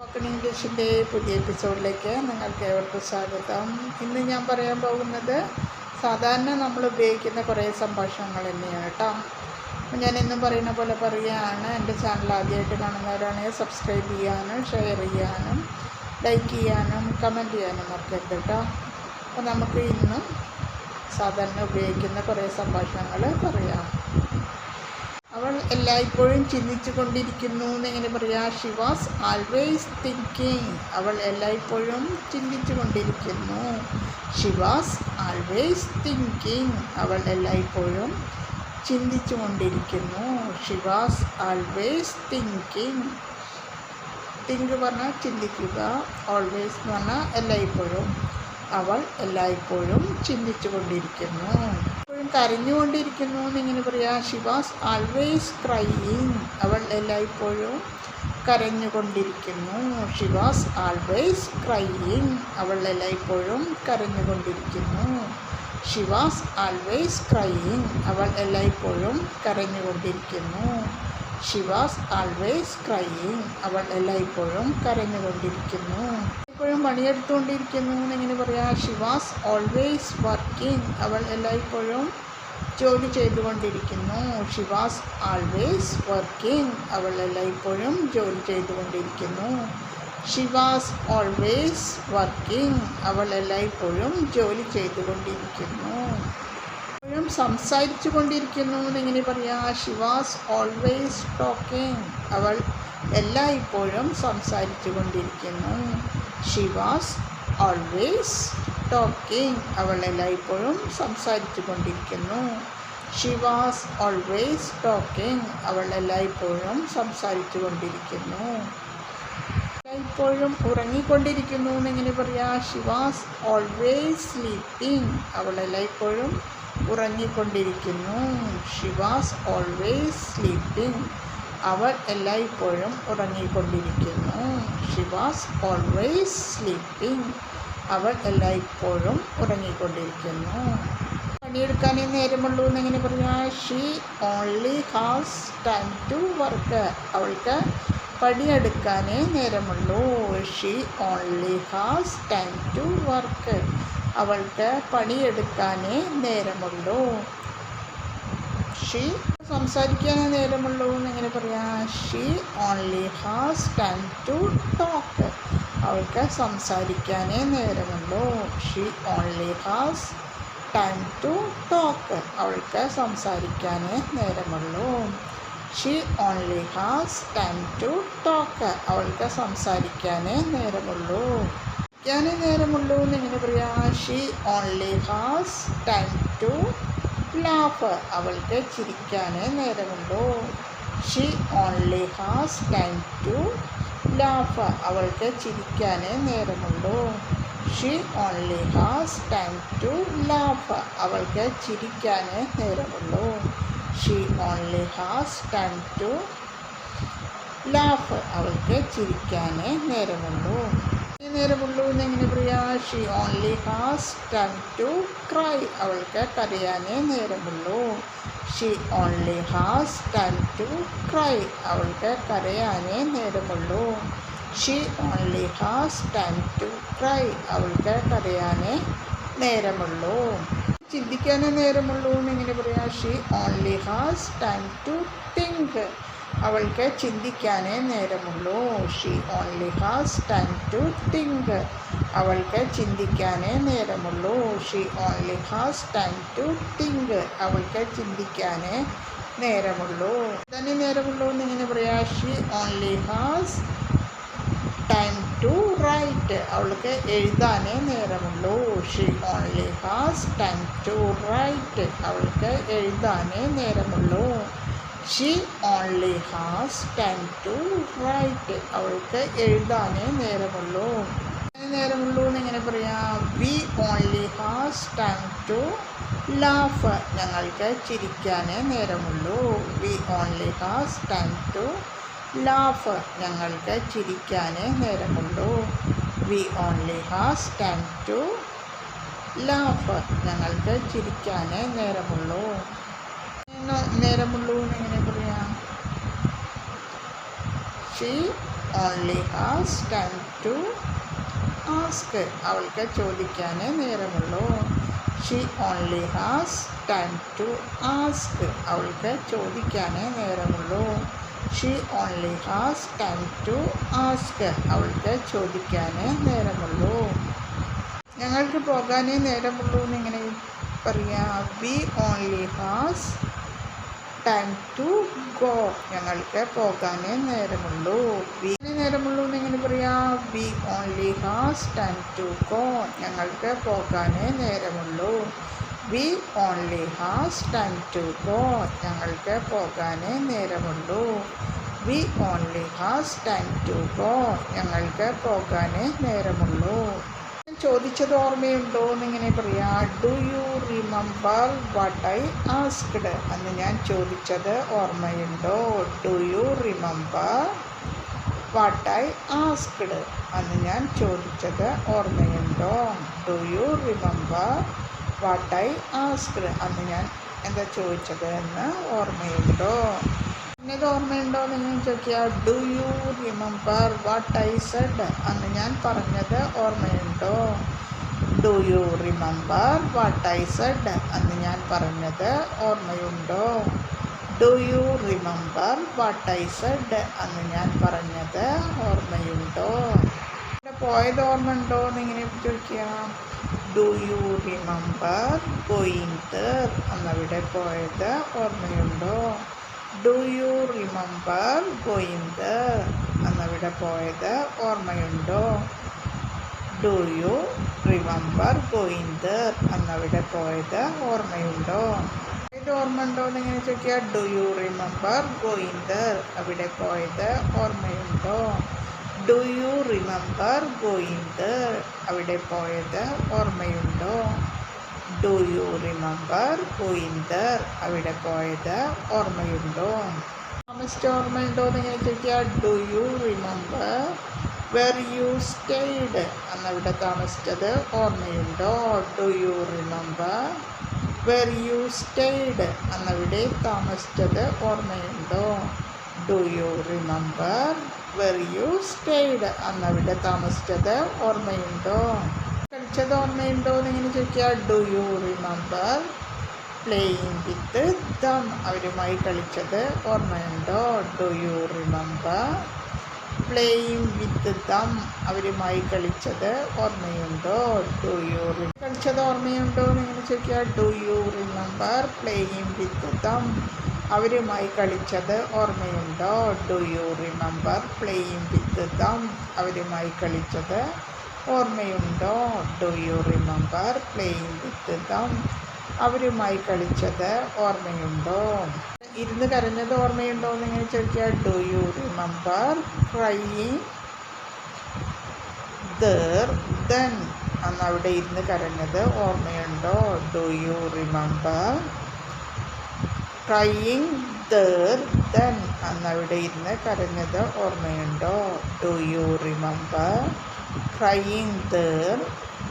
Spoken ഇംഗ്ലീഷിന്റെ പുതിയ എപ്പിസോഡിലേക്ക് നിങ്ങൾക്ക് ഏവർക്കും സ്വാഗതം. ഇന്ന് ഞാൻ പറയാൻ പോകുന്നത് സാധാരണ നമ്മൾ ഉപയോഗിക്കുന്ന കുറേ സംഭാഷണങ്ങൾ തന്നെയാണ് കേട്ടോ. അപ്പോൾ ഞാൻ എന്നും പറയുന്ന പോലെ പറയുകയാണ് എന്റെ ചാനൽ ആദ്യമായിട്ട് കാണുന്നവരാണെങ്കിൽ സബ്സ്ക്രൈബ് ചെയ്യാനും ഷെയർ ചെയ്യാനും ലൈക്ക് ചെയ്യാനും കമന്റ് ചെയ്യാനും മറക്കരുത് കേട്ടോ. അപ്പോൾ നമുക്ക് ഇന്നും സാധാരണ ഉപയോഗിക്കുന്ന കുറേ സംഭാഷണങ്ങൾ പറയാം. അവൾ എല്ലായ്പ്പോഴും ചിന്തിച്ചു കൊണ്ടിരിക്കുന്നു എന്നെങ്ങനെ പറയാ ഷി വാസ് ആൾവേസ് തിങ്കിങ് അവൾ എല്ലായ്പ്പോഴും ചിന്തിച്ചു കൊണ്ടിരിക്കുന്നു ഷി വാസ് ആൾവേസ് തിങ്കിങ് അവൾ എല്ലായ്പ്പോഴും ചിന്തിച്ചു കൊണ്ടിരിക്കുന്നു she was always thinking think പറഞ്ഞാൽ ചിന്തിക്കുക ഓൾവേസ് എന്ന് പറഞ്ഞാൽ എല്ലായ്പ്പോഴും. അവൾ എല്ലായ്പ്പോഴും ചിന്തിച്ചു കൊണ്ടിരിക്കുന്നു എപ്പോഴും കരഞ്ഞുകൊണ്ടിരിക്കുന്നു എന്നിങ്ങനെ പറയാം ഷി വാസ് ആൾവേസ് ക്രൈയിങ് അവൾ എല്ലായ്പ്പോഴും കരഞ്ഞുകൊണ്ടിരിക്കുന്നു. ഷി വാസ് ആൾവേസ് ക്രൈയിങ് അവൾ എല്ലായ്പ്പോഴും കരഞ്ഞുകൊണ്ടിരിക്കുന്നു. ഷി വാസ് ആൾവേസ് ക്രൈയിങ് അവൾ എല്ലായ്പ്പോഴും കരഞ്ഞുകൊണ്ടിരിക്കുന്നു. ഷി വാസ് ആൾവേസ് ക്രൈയിങ് അവൾ എല്ലായ്പ്പോഴും കരഞ്ഞുകൊണ്ടിരിക്കുന്നു. എപ്പോഴും പണിയെടുത്തുകൊണ്ടിരിക്കുന്നു എന്നിങ്ങനെ പറയാം ഷി വാസ് ഓൾവേസ് വർക്കിംഗ് അവൾ എല്ലായ്പ്പോഴും ജോലി ചെയ്തുകൊണ്ടിരിക്കുന്നു. ഷി വാസ് ആൾവേസ് വർക്കിംഗ് അവൾ എല്ലായ്പ്പോഴും ജോലി ചെയ്തുകൊണ്ടിരിക്കുന്നു. ഷി വാസ് ഓൾവേസ് വർക്കിംഗ് അവൾ എല്ലായ്പ്പോഴും ജോലി ചെയ്തുകൊണ്ടിരിക്കുന്നു. എപ്പോഴും സംസാരിച്ചു കൊണ്ടിരിക്കുന്നു എന്നിങ്ങനെ പറയാം ഷി വാസ് ഓൾവേസ് ടോക്കിംഗ് അവൾ എല്ലായ്പ്പോഴും സംസാരിച്ചു കൊണ്ടിരിക്കുന്നു ഷി വാസ് ഓൾവേസ് ടോക്കിംഗ് അവൾ എല്ലായ്പ്പോഴും സംസാരിച്ചു കൊണ്ടിരിക്കുന്നു ഷി വാസ് ഓൾവേസ് ടോക്കിംഗ് അവൾ എല്ലായ്പ്പോഴും സംസാരിച്ചു കൊണ്ടിരിക്കുന്നു എല്ലായ്പ്പോഴും ഉറങ്ങിക്കൊണ്ടിരിക്കുന്നു എന്നിങ്ങനെ പറയാം ഷി വാസ് ഓൾവേസ് സ്ലീപ്പിംഗ് അവൾ എല്ലായ്പ്പോഴും ഉറങ്ങിക്കൊണ്ടിരിക്കുന്നു. ഷി വാസ് ഓൾവേസ് സ്ലീപ്പിംഗ് അവൾ എല്ലായ്പ്പോഴും ഉറങ്ങിക്കൊണ്ടിരിക്കുന്നു. ഷി വാസ് ഓൾവേസ് സ്ലീപ്പിംഗ് അവൾ എല്ലായ്പ്പോഴും ഉറങ്ങിക്കൊണ്ടിരിക്കുന്നു. പണിയെടുക്കാനേ നേരമുള്ളൂ എന്നെങ്ങനെ പറഞ്ഞാൽ she only has time to work അവൾക്ക് പണിയെടുക്കാനേ നേരമുള്ളൂ. She only has time to work അവൾക്ക് പണിയെടുക്കാനേ നേരമുള്ളൂ. ഷീ സംസാരിക്കാനേ നേരമുള്ളൂ എന്നെങ്ങനെ പറയാം she only has time to talk അവൾക്ക് സംസാരിക്കാനേ നേരമുള്ളൂ. She only has time to talk അവൾക്ക് സംസാരിക്കാനേ നേരമുള്ളൂ. She only has time to talk അവൾക്ക് സംസാരിക്കാനേ നേരമുള്ളൂ. ഞാനേ നേരമുള്ളൂ എന്നിങ്ങനെ പറയാം she only has time to laugh അവൾക്ക് ചിരിക്കാനേ നേരമുണ്ടോ? She only has time to laugh അവൾക്ക് ചിരിക്കാനേ നേരമുണ്ടോ? She only has time to laugh അവൾക്ക് ചിരിക്കാനേ നേരമുള്ളൂ she only has time to laugh അവൾക്ക് ചിരിക്കാനേ നേരമുള്ളൂ നേരമുള്ളൂ എന്നെങ്ങനെ പറയാ she only has time to cry അവൾക്ക് കരയാനേ നേരമുള്ളൂ. She only has time to cry അവൾക്ക് കരയാനേ നേരമുള്ളൂ. She only has time to cry അവൾക്ക് കരയാനേ നേരമുള്ളൂ. ചിന്തിക്കാനേ നേരമുള്ളൂ എന്നെങ്ങനെ പറയാ she only has time to think അവൾക്ക് ചിന്തിക്കാനേ നേരമുള്ളൂ. She only has time to think അവൾക്ക് ചിന്തിക്കാനേ നേരമുള്ളൂ. She only has time to think അവൾക്ക് ചിന്തിക്കാനേ നേരമുള്ളൂ. തന്നെ നേരമുള്ളൂ എന്നിങ്ങനെ പറയാം? She only has time to write അവൾക്ക് എഴുതാനേ നേരമുള്ളൂ. She only has time to write അവൾക്ക് എഴുതാനേ നേരമുള്ളൂ. She only has time to write അവൾക്ക് എഴുതാനേ നേരമുള്ളൂ. നേരമുള്ളൂ എന്ന് എങ്ങനെ പറയാം? We only has time to laugh ഞങ്ങൾക്ക് ചിരിക്കാനേ നേരമുള്ളൂ. We only has time to laugh ഞങ്ങൾക്ക് ചിരിക്കാനേ നേരമുള്ളൂ. We only has time to laugh ഞങ്ങൾക്ക് ചിരിക്കാനേ നേരമുള്ളൂ. നേരമുള്ളൂ എന്നെങ്ങനെ പറയാം she only has time to ask അവൾക്ക് ചോദിക്കാനേ നേരമുള്ളൂ. She only has time to ask അവൾക്ക് ചോദിക്കാനേ നേരമുള്ളൂ. She only has time to ask അവൾക്ക് ചോദിക്കാനേ നേരമുള്ളൂ. ഞങ്ങൾക്ക് പോകാനേ നേരമുള്ളൂ എന്നിങ്ങനെ പറയാം. We only has time to go ഞങ്ങൾക്ക് പോകാനേ നേരമുള്ളൂ. വി നേരമുള്ളൂ എന്നിങ്ങനെ പറയാം we only has time to go ഞങ്ങൾക്ക് പോകാനേ നേരമുള്ളൂ. We only has time to go ഞങ്ങൾക്ക് പോകാനേ നേരമുള്ളൂ. We only has time to go ഞങ്ങൾക്ക് പോകാനേ നേരമുള്ളൂ. ചോദിച്ചത് ഓർമ്മയുണ്ടോ എന്നിങ്ങനെ പറയാം do you remember what I asked അന്ന് ഞാൻ ചോദിച്ചത് ഓർമ്മയുണ്ടോ? Do you remember what I asked അന്ന് ഞാൻ ചോദിച്ചത് ഓർമ്മയുണ്ടോ? Do you remember what I asked അന്ന് ഞാൻ എന്താ ചോദിച്ചത് എന്ന് ഓർമ്മയുണ്ടോ? പിന്നത് ഓർമ്മയുണ്ടോ എന്ന് ഞാൻ ചോദിക്കുക? Do you remember what I said അന്ന് ഞാൻ പറഞ്ഞത് ഓർമ്മയുണ്ടോ? Do you remember what I said അന്ന് ഞാൻ പറഞ്ഞത് ഓർമ്മയുണ്ടോ? Do you remember what I said അന്ന് ഞാൻ പറഞ്ഞത് ഓർമ്മയുണ്ടോ? പോയത് ഓർമ്മയുണ്ടോ എന്നിങ്ങനെ ചോദിക്കുക. Do you remember going there അന്നവിടെ പോയത് ഓർമ്മയുണ്ടോ? Do you remember going there അന്നവിടെ പോയത് ഓർമ്മയുണ്ടോ? Do you remember going there അന്നവിടെ പോയത് ഓർമ്മയുണ്ടോ? ഇത് ഓർമ്മയുണ്ടോ എന്നിങ്ങനെ ചോദിക്കുക. ഡു യു റിമംബർ ഗോയിന്ദർ അവിടെ പോയത് ഓർമ്മയുണ്ടോ? ഡു യു റിമംബർ ഗോയിന്ദർ അവിടെ പോയത് ഓർമ്മയുണ്ടോ? ഡു യു റിമംബർ ഗോയിന്ദർ അവിടെ പോയത് ഓർമ്മയുണ്ടോ? താമസിച്ച ഓർമ്മയുണ്ടോ എന്നിങ്ങനെ ചോദിക്കുക. Do you remember where you stayed അന്നവിടെ താമസിച്ചത് ഓർമ്മയുണ്ടോ? Do you remember where you stayed അന്നവിടെ താമസിച്ചത് ഓർമ്മയുണ്ടോ? Do you remember where you stayed അന്നവിടെ താമസിച്ചത് ഓർമ്മയുണ്ടോ? കളിച്ചത് ഓർമ്മയുണ്ടോ എന്ന് ഇങ്ങനെ ചോദിക്കുക. Do you remember playing with them അവരുമായി കളിച്ചത് ഓർമ്മയുണ്ടോ? Do you remember playing with them. അവരുമായി കളിച്ചത് ഓർമ്മയുണ്ടോ? ഡു യു കളിച്ചത് ഓർമ്മയുണ്ടോ എന്നിങ്ങനെ ചോദിക്കുക. Do you remember playing with them അവരുമായി കളിച്ചത് ഓർമ്മയുണ്ടോ? Do you remember playing with them അവരുമായി കളിച്ചത് ഓർമ്മയുണ്ടോ? Do you remember playing with them അവരുമായി കളിച്ചത് ഓർമ്മയുണ്ടോ? ഇരുന്ന് കരഞ്ഞത് ഓർമ്മയുണ്ടോ എന്നിങ്ങനെ ചോദിക്കുക. Do you remember crying there then അന്ന് അവിടെ ഇരുന്ന് കരഞ്ഞത് ഓർമ്മയുണ്ടോ? Do you remember crying there then അന്ന് അവിടെ ഇരുന്ന് കരഞ്ഞത് ഓർമ്മയുണ്ടോ? Do you remember crying there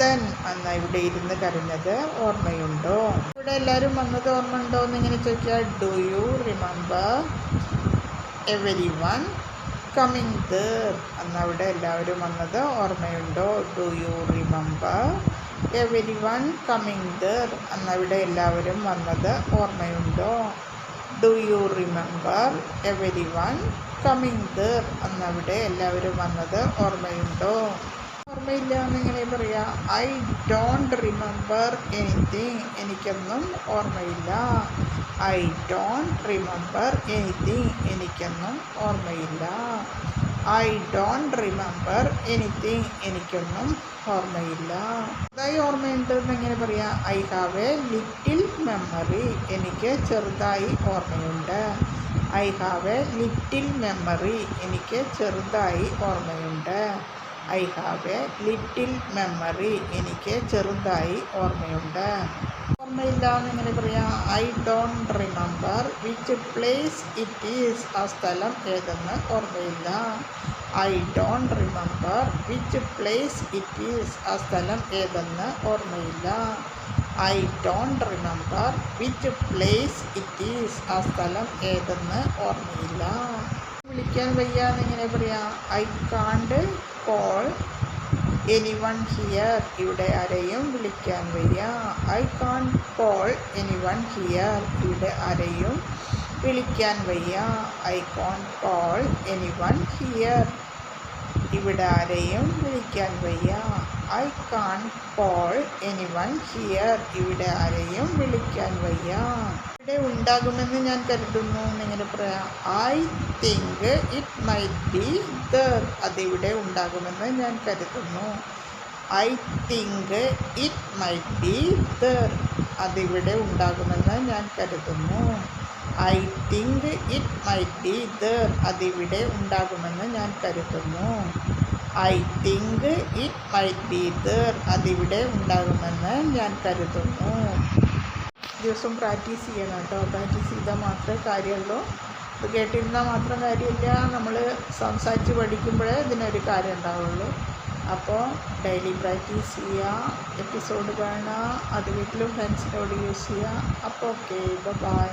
then അന്ന് ഇവിടെ ഇരുന്ന് കരഞ്ഞത് ഓർമ്മയുണ്ടോ? ഇവിടെ എല്ലാവരും വന്നത് ഓർമ്മയുണ്ടോ എന്നിങ്ങനെ ചോദിക്കുക do you remember everyone coming there അന്ന് അവിടെ എല്ലാവരും വന്നത് ഓർമ്മയുണ്ടോ? Do you remember everyone coming there അന്ന് അവിടെ എല്ലാവരും വന്നത് ഓർമ്മയുണ്ടോ? Do you remember everyone coming there അന്ന് അവിടെ എല്ലാവരും വന്നത് ഓർമ്മയുണ്ടോ? ഓർമ്മയില്ല എന്നിങ്ങനെ പറയാം ഐ ഡോണ്ട് റിമെമ്പർ എനിത്തിങ്. എനിക്കൊന്നും ഓർമ്മയില്ല. I don't remember anything. എനിക്കൊന്നും ഓർമ്മയില്ല. I don't remember anything. എനിക്കൊന്നും ഓർമ്മയില്ല. ഇതായി ഓർമ്മയുണ്ട് എന്നെങ്ങനെ പറയാം I have a little memory. എനിക്ക് ചെറുതായി ഓർമ്മയുണ്ട്. I have a little memory. എനിക്ക് ചെറുതായി ഓർമ്മയുണ്ട്. I have a little memory എനിക്ക് ചെറുതായി ഓർമ്മയുണ്ട്. ഓർമ്മയില്ല എന്നിങ്ങനെ പറയാം? I don't remember which place it is ആ സ്ഥലം ഏതെന്ന് ഓർമ്മയില്ല. I don't remember which place it is ആ സ്ഥലം ഏതെന്ന് ഓർമ്മയില്ല. I don't remember which place it is ആ സ്ഥലം ഏതെന്ന് ഓർമ്മയില്ല. വിളിക്കാൻ വയ്യ എന്നിങ്ങനെ പറയാം? I can't call anyone here ഇവിടെ ആരെയും വിളിക്കാൻ വയ്യ. I can't call anyone here ഇവിടെ ആരെയും വിളിക്കാൻ വയ്യ. I can't call anyone here ഇവിടെ ആരെയും വിളിക്കാൻ വയ്യ. I can't call anyone here ഇവിടെ ആരെയും വിളിക്കാൻ വയ്യ. ഇവിടെ ഉണ്ടാകുമെന്ന് ഞാൻ കരുതുന്നു എന്നിങ്ങനെ പറയാം. I think it might be there അതിവിടെ ഉണ്ടാകുമെന്ന് ഞാൻ കരുതുന്നു. I think it might be there അതിവിടെ ഉണ്ടാകുമെന്ന് ഞാൻ കരുതുന്നു. I think it might be there അതിവിടെ ഉണ്ടാകുമെന്ന് ഞാൻ കരുതുന്നു. I think it might be there അതിവിടെ ഉണ്ടാകുമെന്ന് ഞാൻ കരുതുന്നു. ദിവസം പ്രാക്ടീസ് ചെയ്യണം കേട്ടോ പ്രാക്ടീസ് ചെയ്താൽ മാത്രമേ കാര്യമുള്ളൂ. ഇത് കേട്ടിരുന്നാൽ മാത്രം കാര്യമില്ല. നമ്മൾ സംസാരിച്ച് പഠിക്കുമ്പോഴേ ഇതിനൊരു കാര്യം ഉണ്ടാവുള്ളൂ. അപ്പോൾ ഡെയിലി പ്രാക്ടീസ് ചെയ്യുക എപ്പിസോഡ് കാണുക അത് വീട്ടിലും ഫ്രണ്ട്സിനോട് യൂസ് ചെയ്യുക അപ്പോൾ ഓക്കെ ബൈ